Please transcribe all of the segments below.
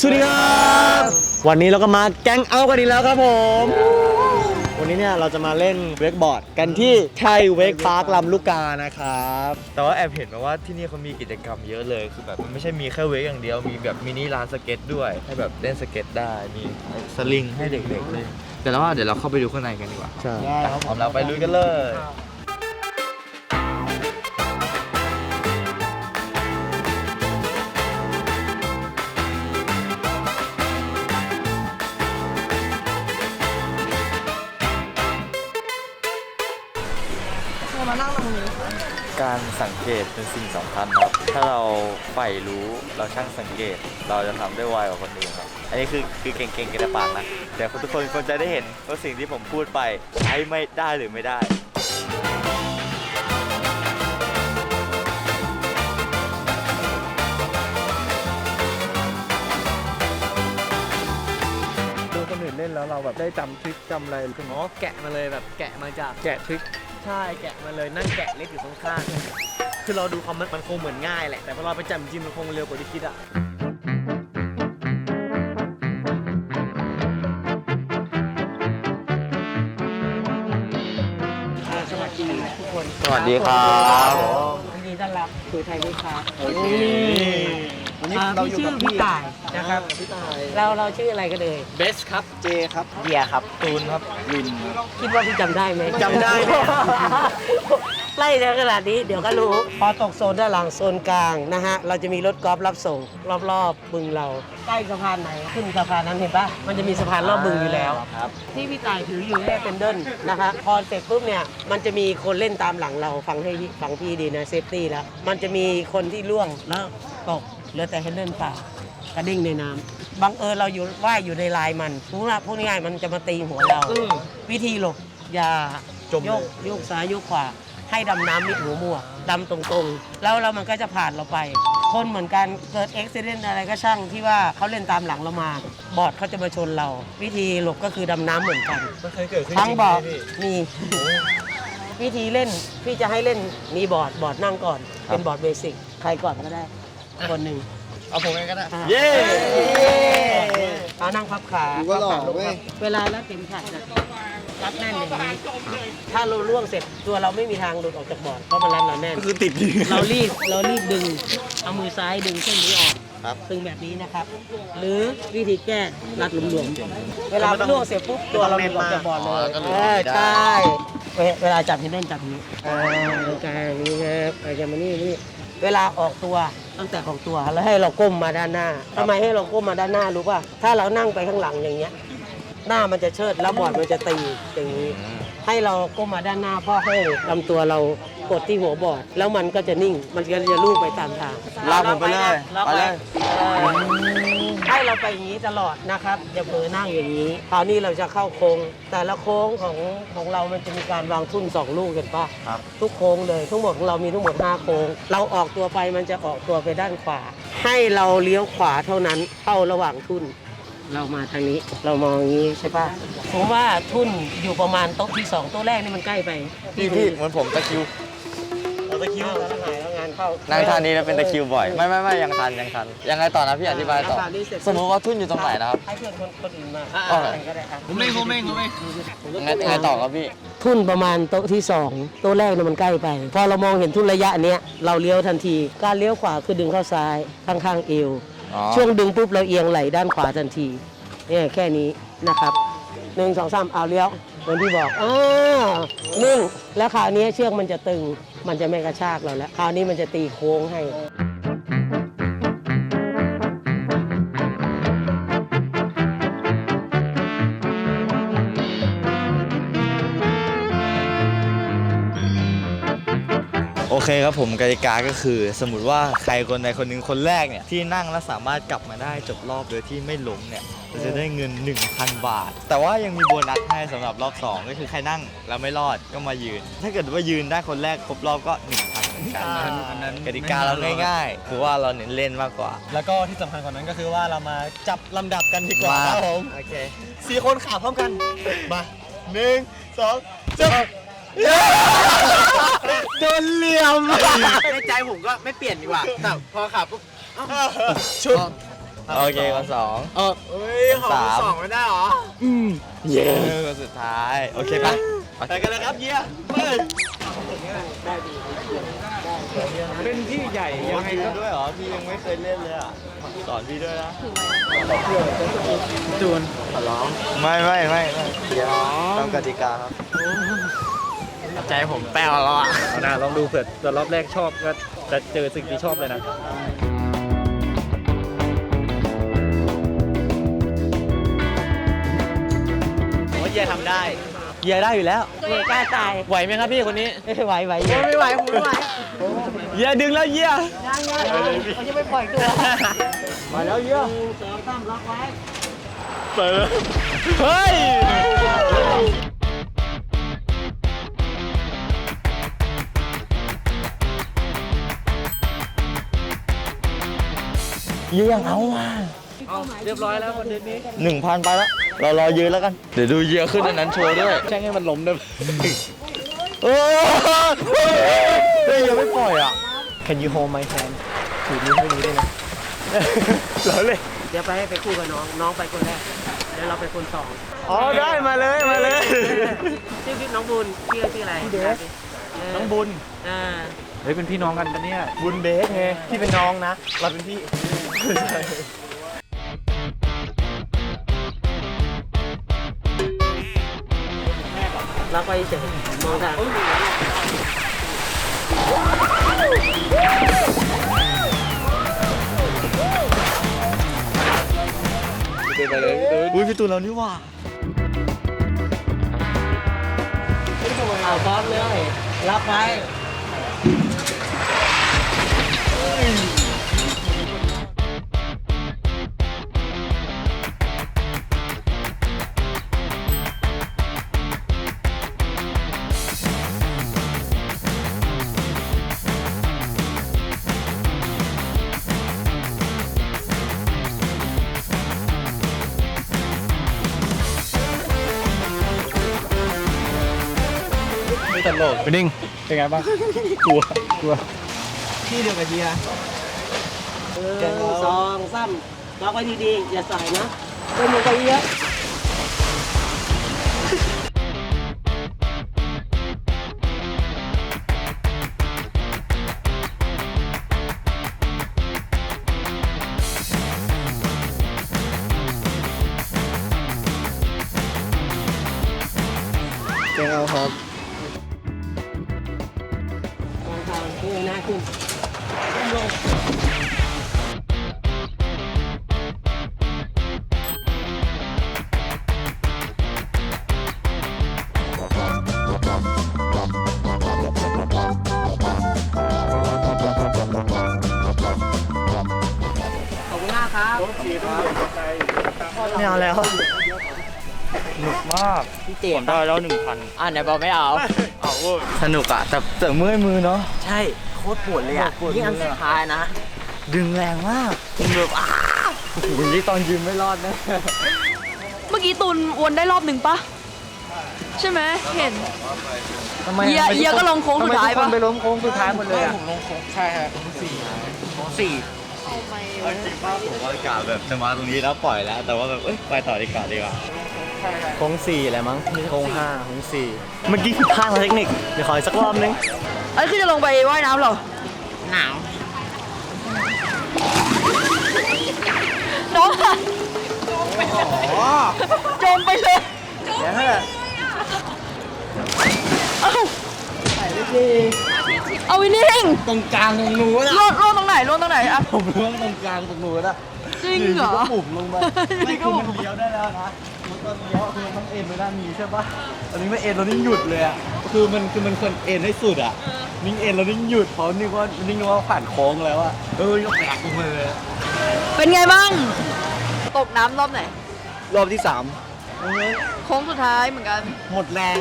สวัสดีครับวันนี้เราก็มาแก๊งเอาท์กันอีกแล้วครับผม วันนี้เนี่ยเราจะมาเล่นเวกบอร์ดกันที่ไทยเวกพาร์คลำลูกกานะครับ แต่ว่าแอบเห็นมาว่าที่นี่เขามีกิจกรรมเยอะเลย คือแบบมันไม่ใช่มีแค่เวกอย่างเดียว มีแบบมินิร้านสเก็ตด้วย ให้แบบเล่นสเก็ตได้ มีสลิงให้เด็กๆเล่นแต่แล้วว่าเดี๋ยวเราเข้าไปดูข้างในกันดีกว่าใช่พร้อมแล้วไปลุยกันเลย การสังเกตเป็นสิ่งสำคัญครับ ถ้าเราใฝ่รู้เราช่างสังเกต เราจะทำได้ไวกว่าคนอื่นครับ อันนี้คือคือเก่งๆกันในปากนะเดี๋ยวทุกคนควรจะได้เห็นว่าสิ่งที่ผมพูดไปใช้ไม่ได้หรือไม่ได้ ดูคนอื่นเล่นแล้วเราแบบได้จำทริคจำอะไรขึ้นอ๋อแกะมาเลยแบบแกะมาจากแกะทริค ใช่แกะมาเลยนั่งแกะเล็กอยู่ข้างๆคือเราดูความมันมันคงเหมือนง่ายแหละแต่พอเราไปจำจริงมันคงเร็วกว่าที่คิดอะสวัสดีทุกคนสวัสดีครับ ยินดีต้อนรับสู่ไทยวิชา วันนี้อ่าเราพี่อยู่ชื่กัอบพี่พี่ต่ายนะครับพี่ตายเราเราชื่ออะไรกันเลยเบสครับ เจครับเดียครับ ตูนครับลินคิดว่าพี่จำได้ไหมจำได้ไหม ไล่ในขนาดนี้เดี๋ยวก็รู้ พอตกโซนด้านหลังโซนกลางนะฮะ เราจะมีรถกอล์ฟรับส่ง รอบๆบึงเรา ใกล้สะพานไหน ขึ้นสะพานนั้นเห็นปะมันจะมีสะพานรอบบึงอยู่แล้ว ครับ ที่พี่ต่ายถืออยู่เนี่ยเป็นเดิลนะคะพอเสร็จปุ๊บเนี่ยมันจะมีคนเล่นตามหลังเราฟังให้ฟังพี่ดีนะเซฟตี้แล้ว มันจะมีคนที่ล่วงแล้วตก เหลือแต่เฮนเดิลเปล่ากระดิ่งในน้ำบังเอิญเราอยู่ว่ายอยู่ในลายมันพูดง่ายพูดง่ายๆมันจะมาตีหัวเราวิธีหลบอย่าจมเลย โยกโยกซ้ายโยกขวา ให้ดำน้ำมิดหัวมั่วดำตรงๆ แล้วแล้วมันก็จะผ่านเราไป คนเหมือนกันเกิดอุบิเหตุอะไรก็ช่างที่ว่าเขาเล่นตามหลังเรามา บอร์ดเขาจะมาชนเรา วิธีหลบก็คือดำน้ำเหมือนกันมันเคยเกิดขึ้นทั้งจริงบอร์ดไหมพี่มี วิธีเล่นพี่จะให้เล่นมีบอร์ดบอร์ดนั่งก่อน เป็นบอร์ดเบสิกใครก่อนก็ได้ คนหนึ่งเอาผมเองก็ได้อะเย้เอานั่งพับขาดูว่าหล่อพับขาลงเว้ย เวลาแล้วเข็มขัดจะรัดแน่นอย่างนี้ถ้าเราล่วงเสร็จตัวเราไม่มีทางหลุดออกจากบอร์ดเพราะมันรัดเราแน่นคือติดอยู่เรารีบเรารีบดึง เอามือซ้ายดึงเส้นนี้ออกครับดึงแบบนี้นะครับ หรือวิธีแก้รัดหลวมๆ เวลาล่วงเสร็จปุ๊บตัวเราหลุดออกจากบอร์ดเลยเออใช่ เวเวลาจับเฮนเดิลจับอย่างนี้อ่ากลางอย่างนี้ครับอาจจะมานี่นี่ เวลาออกตัวตั้งแต่ออกตัวแล้วให้เราก้มมาด้านหน้าทำไมให้เราก้มมาด้านหน้ารู้ป่ะถ้าเรานั่งไปข้างหลังอย่างเงี้ย หน้ามันจะเชิดแล้วบอร์ดมันจะตีอย่างนี้ ให้เราก้มมาด้านหน้าเพ่อให้ลำตัวเรากดที่หัวบอร์ดแล้วมันก็จะนิ่ง มันก็จะลู่ไปตามทางลากผมไปเลยลากไปเลยเออ ให้เราไปอย่างนี้ตลอดนะครับอย่าเผลอนั่งอย่างนี้คราวนี้เราจะเข้าโค้ง แต่ละโค้งของของเรามันจะมีการวางทุ่นสองลูกเห็นปะครับ ทุกโค้งเลยทั้งหมดของเรามีทั้งหมด5โค้ง เราออกตัวไปมันจะออกตัวไปด้านขวา ให้เราเลี้ยวขวาเท่านั้นเข้าระหว่างทุ่น เรามาทางนี้เรามองอย่างนี้ใช่ปะผมว่าทุ่นอยู่ประมาณโต๊ะที่สองโต๊ะแรกนี่มันใกล้ไปพี่พี่เหมือนผมตะคริวเราตะคิวแล้วหายแล้วงาน เข้านั่นั่งท่านี้แล้วเป็นตะคริวบ่อย ไม่ไม่ไม่ยังทันยังทัน ยังไงต่อนะพี่อธิบายต่อ สมมติว่าทุ่นอยู่ตรงไหนนะครับ ให้เพื่อนคนคนอื่นมาอ่าใครก็ได้ครับผมเองผมเองผมเองยังไงยังไงต่อครับพี่ ทุ่นประมาณโต๊ะที่สองโต๊ะแรกเนี่ยมันใกล้ไป พอเรามองเห็นทุ่นระยะเนี้ยเราเลี้ยวทันที การเลี้ยวขวาคือดึงเข้าซ้ายข้างๆเอว อ๋อ ช่วงดึงปุ๊บเราเอียงไหล่ด้านขวาทันทีเนี่ยแค่นี้นะครับหนึ่งสองสามเอาเลี้ยวเหมือนที่บอกอ่านิ่งแล้วคราวนี้เชือกมันจะตึง มันจะไม่กระชากเราแล้ว คราวนี้มันจะตีโค้งให้โอเคครับผมกติกาก็คือ สมมติว่าใครคนใดคนหนึ่งคนแรกเนี่ยที่นั่งแล้วสามารถกลับมาได้จบรอบโดยที่ไม่ล้มเนี่ย เราจะได้เงิน 1,000 บาท แต่ว่ายังมีโบนัสให้สำหรับรอบ 2 ก็คือใครนั่งแล้วไม่รอดก็มายืน ถ้าเกิดว่ายืนได้คนแรกครบรอบก็ 1,000เหมือนกันอันนั้น กติกาเราง่ายๆคือว่าเราเน้นเล่นมากกว่า แล้วก็ที่สำคัญกว่านั้นก็คือว่าเรามาจับลำดับกันดีกว่ามา ครับผมโอเคสี่คนขาพร้อมกัน มาหนึ่งสองสามโดนเหลี่ยม ในใจผมก็ไม่เปลี่ยนดีกว่าแต่พอขับปุ๊บชุด โอเคคนสองเออเฮ้ยขอสามสองไม่ได้เหรอเย้คนสุดท้าย โอเคปะไปกันเลยครับเยียไปเป็นพี่ใหญ่ยังไงด้วยเหรอ พี่ยังไม่เคยเล่นเลยอะสอนพี่ด้วยนะจูนไม่ไม่ไม่ไม่ตามกติกาครับ ใจผมแป้วแล้วอะเอาหน้าลองดูเผื่อตัวรอบแรกชอบก็จะเจอสิ่งที่ชอบเลยนะ ยียทำได้เยียได้อยู่แล้ว เวยกล้าตายไหวไหมครับพี่คนนี้ไหวไหวโอ้ไม่ไหวผมไม่ไหวเยียดึงแล้วเยียยังยังเขาจะไม่ปล่อยตัวมาแล้วเยียหนึ่งสองสามล็อกไว้เปิดเฮ้ยเยี่ยงเอาอะ เรียบร้อยแล้วคนเดนนี้หนึ่งพันไปแล้วเรารอยืนแล้วกัน เดี๋ยวดูเยอะขึ้นอันนั้นโชว์ด้วยแช่งให้มันล้มด้วยเออเฮ้ยยังไม่ปล่อยอะ Can you hold my hand ถือนิ้วให้นี้ได้ไหมแล้วเลยเดี๋ยวไปให้ไปคู่กับน้อง น้องไปคนแรกแล้วเราไปคนสองอ๋อได้มาเลยมาเลยชื่อพี่น้องบุญพี่ชื่ออะไรพี่เดชน้องบุญอ่าเฮ้ยเป็นพี่น้องกันปะเนี่ยบุญเบสไงพี่เป็นน้องนะ เราเป็นพี่ ล็อกไว้เฉยมองทางอุ้ยพี่ตูนเรานี่หว่าเอาพร้อมเลยล็อกไว้ ไม่ตลกเป็นนิ่งเป็นไงบ้างกลัวกลัวพี่เดียวกับเฮียหนึ่งสองสามล็อกไว้ดีๆ อย่าใส่นะเป็นมือไปเยอะเก่งเอาครับางขึ้นหน้าขึ้นขอบคุณมากครับ ไม่เอาแล้วสนุกมากพี่เตี๋ยผมได้แล้วหนึ่งพันอ่าไหนบอกไม่เอา เอาเว้ย สนุกอะแต่แต่เมื่อยมือเนาะ ใช่โค ตรปวดเลยอะปวดยิ่งอันมือสุดท้ายนะ ดึงแรงมากแบบอ้าโอ้โหนี่ตอนยืนไม่รอดนะ เมื่อกี้ตูนวนได้รอบหนึ่งปะใช่ไหมเห็นทำไมเยียเยียก็ลงโค้งสุดท้ายทำไมทุกคปะนไปล้มโค้งสุดท้ายหมดเลยอะผมลงโค้งใช่ครับสี่สี่เอาจริงป้าผมว่ากะแบบจะมาตรงนี้แล้วปล่อยแล้ว แต่ว่าแบบเอ้ยไปต่อดีกว่าดีกว่าโค้งสี่อะไรมั้งไม่ใช่โค้งห้าโค้งสี่เมื่อกี้ผิดพลาดทางเทคนิคเดี๋ยวขออีกสักรอบนึงเอ้ยคือจะลงไปว่ายน้ำเหรอ หนาวน้องอะจมไปเลย เดี๋ยวถ้าเอ้าเอาวินิ่งตรงกลางตรงนู้นล่วงล่วงตรงไหนล่วงตรงไหนอะผมล่วงตรงกลางตรงนู้นอะจริงเหรอก็หมุนลงมาอยู่ดีไม่ก็คือหมุมันนเลี้ยวได้แล้วนะตอนเลี้ยวคือมันเอ็นไปด้านนี้ใช่ปะตอนนี้มันเอ็นเรานิ่งหยุดเลยอะ คือมันคือมันควรเอ็นให้สุดอะนิ่งเอ็นเรานิ่งหยุดเพราะนึกว่านิ่งนึกว่าผ่านโค้งแล้วอะเออยกแขกลงมาเลยอะเป็นไงบ้าง ตกน้ำรอบไหน รอบที่สามโค้งสุดท้ายเหมือนกัน หมดแรง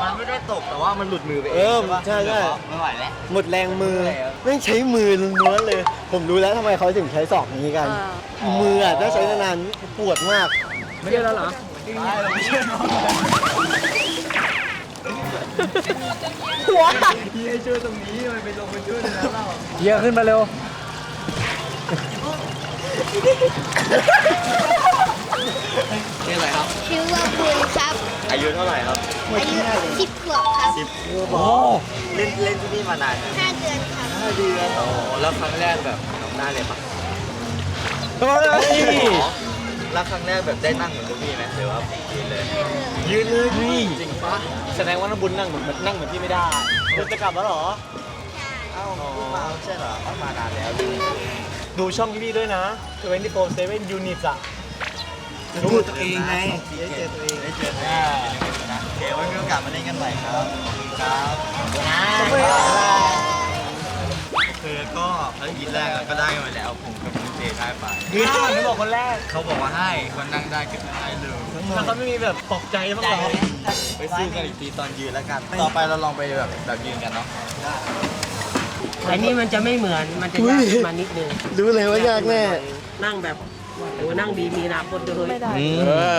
มันไม่ได้ตกแต่ว่ามันหลุดมือไปเองเออปะใช่ใช่ไม่ไหวแล้ว หมดแรงมือ ไม่ใช้มือล้วนๆเลย ผมรู้แล้วทำไมเขาถึงใช้ศอกอย่างนี้กัน มืออะถ้าใช้นานๆปวดมาก ไม่ได้แล้วเหรอ หัวพี่ให้ช่วยตรงนี้มันไปลงไปช่วยในนั้นเราเยียขึ้นมาเร็วนี่อะไรครับ ชื่อว่าบุญครับ อายุเท่าไหร่ครับอายุสิบขวบครับสิบโอ้เล่นเล่นที่นี่มานานห้าเดือนครับห้าเดือนอ๋อแล้วครั้งแรกแบบทำได้เลยปะเฮ้ย แล้วครั้งแรกแบบได้นั่งเหมือนพวกพี่ไหมหรือว่ายืนเลยยืนเลยจริงปะแสดงว่าน้ำบุญนั่งเหมือนนั่งเหมือนพี่ไม่ได้คุณจะกลับแล้วเหรอเอ้าเพิ่งมาไม่ใช่เหรอเอามานานแล้วดูช่องพี่ด้วยนะ24/7 Units อะดูตัวเองไงได้เจอตัวเองได้เจอตัวเองนะโอเคไว้มีโอกาสมาเล่นกันใหม่ครับขอบคุณครับคือก็ภารกิจแรกก็ได้มาแล้วผมกับคุณเจ ได้ไปคือที่มันบอกคนแรกเขาบอกว่าให้คนนั่งได้ก็ได้เลยแล้วเขาไม่มีแบบปลอบใจบ้างเหรอไปซื้อกันอีกทีตอนยืนแล้วกัน ต่อไปเราลองไปแบบแบบยืนกันเนาะอันนี้มันจะไม่เหมือนมันจะยากขึ้นมานิดนึงรู้เลยว่ายากแน่นั่งแบบโอ้นั่งดีมีอนาคตด้วยไม่ได้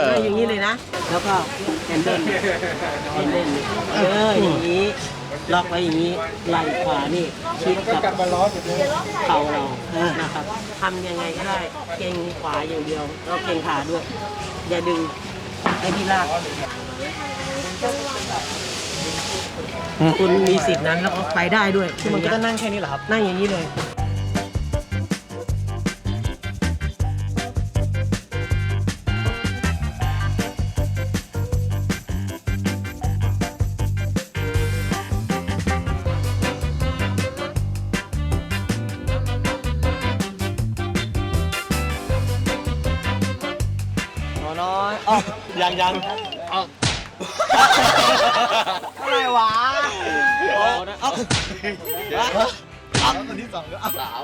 นั่งอย่างนี้เลยนะ แล้วก็แอนเดิลแอนเดิลเอออย่างนี้ ล็อกไว้อย่างนี้ไหล่ขวานี่ชิดกับเข่าเรานะครับทำยังไงก็ได้เก่งขวาอย่างเดียวแล้วเก่งขาด้วย อย่าดึงให้พี่ลากคุณมีสิทธิ์นั้นแล้วก็ไปได้ด้วย คือมันก็จะนั่งแค่นี้เหรอครับ นั่งอย่างนี้เลย ยังยังอ๋ออะไรวะอ๋อนะอ๋อคนที่สองก็เอาสาม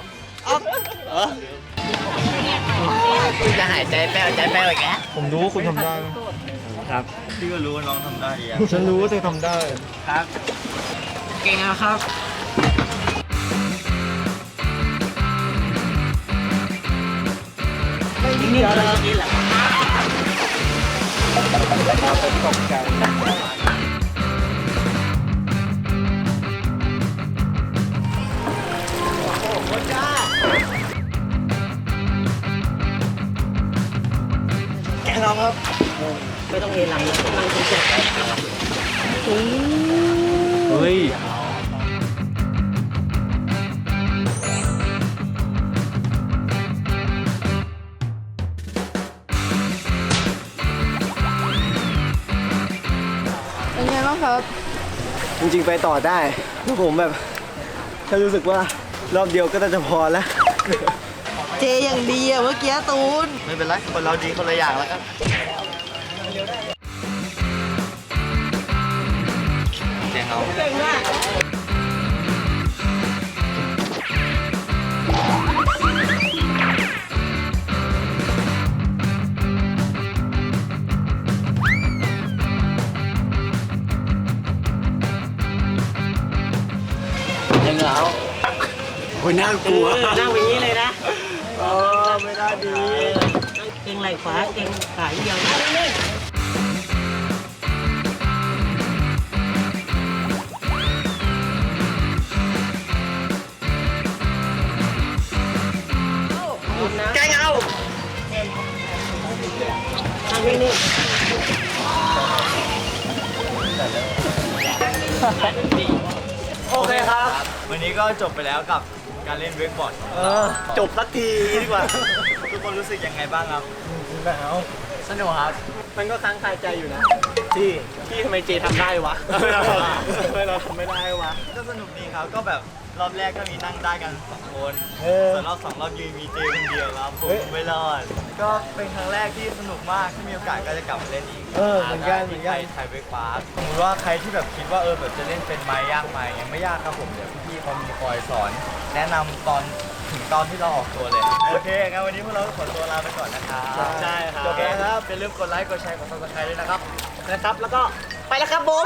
จะหายใจแป้วใจแป้วอีกแล้วผมรู้ว่าคุณทำได้ครับพี่ก็รู้ว่าน้องทำได้ดีอะฉันรู้ว่าเธอทำได้ครับเก่งนะครับไม่นิดเดียวเลยนี่ แหละแกเราครับ ไม่ต้องเอนหลังนะนั่งเฉยเฮ้ย ริงๆไปต่อได้แล้วผมแบบแค่รู้สึกว่ารอบเดียวก็น่าจะพอแล้ว เจอย่างดีอะเมื่อกี้ตูน ไม่เป็นไร คนเราดีคนละอย่างแล้วกันเสียงเอา ยังเหงาโอ้ยน่ากลัวนั่งอย่างนี้เลยนะเออไม่ได้ดีเก่งไหล่ขวาเก่งขาอย่างเดียวนะแกงเอานั่งนิ่ง โอเคครับ วันนี้ก็จบไปแล้วกับการเล่นเวกบอร์ดของเอเราอจบสักทีดีกว่า ทุกคนรู้สึกยังไงบ้างครับ หนาวสนุกครับ มันก็ค้างคาใจอยู่นะที่ที่ทำไมเจทำได้วะทำไมเราทำไม่ได้วะ ก็สนุกดีครับ ก็แบบ รอบแรกก็มีนั่งได้กันสองคนเออ ส่วนรอบสองรอบยืนมีเจคนเดียวครับผมไม่รอด ก็เป็นครั้งแรกที่สนุกมากที่มีโอกาสก็จะกลับมาเล่นอีกเออเหมือนกันเหมือนกันที่ไทยเวกพาร์คสมมติว่าใครที่แบบคิดว่าเออแบบจะเล่นเป็นไม้ยากไหมยังไม่ยากครับผมเดี๋ยวพี่ๆเขามีคอยสอน แนะนำตอนถึงตอนที่เราออกตัวเลย โอเคงั้นวันนี้พวกเราขอตัวลาไปก่อนนะครับใช่ครับ โอเคครับอย่าลืมกดไลค์กดแชร์กดซับสไครต์ด้วยนะครับ นะครับแล้วก็ไปแล้วครับผม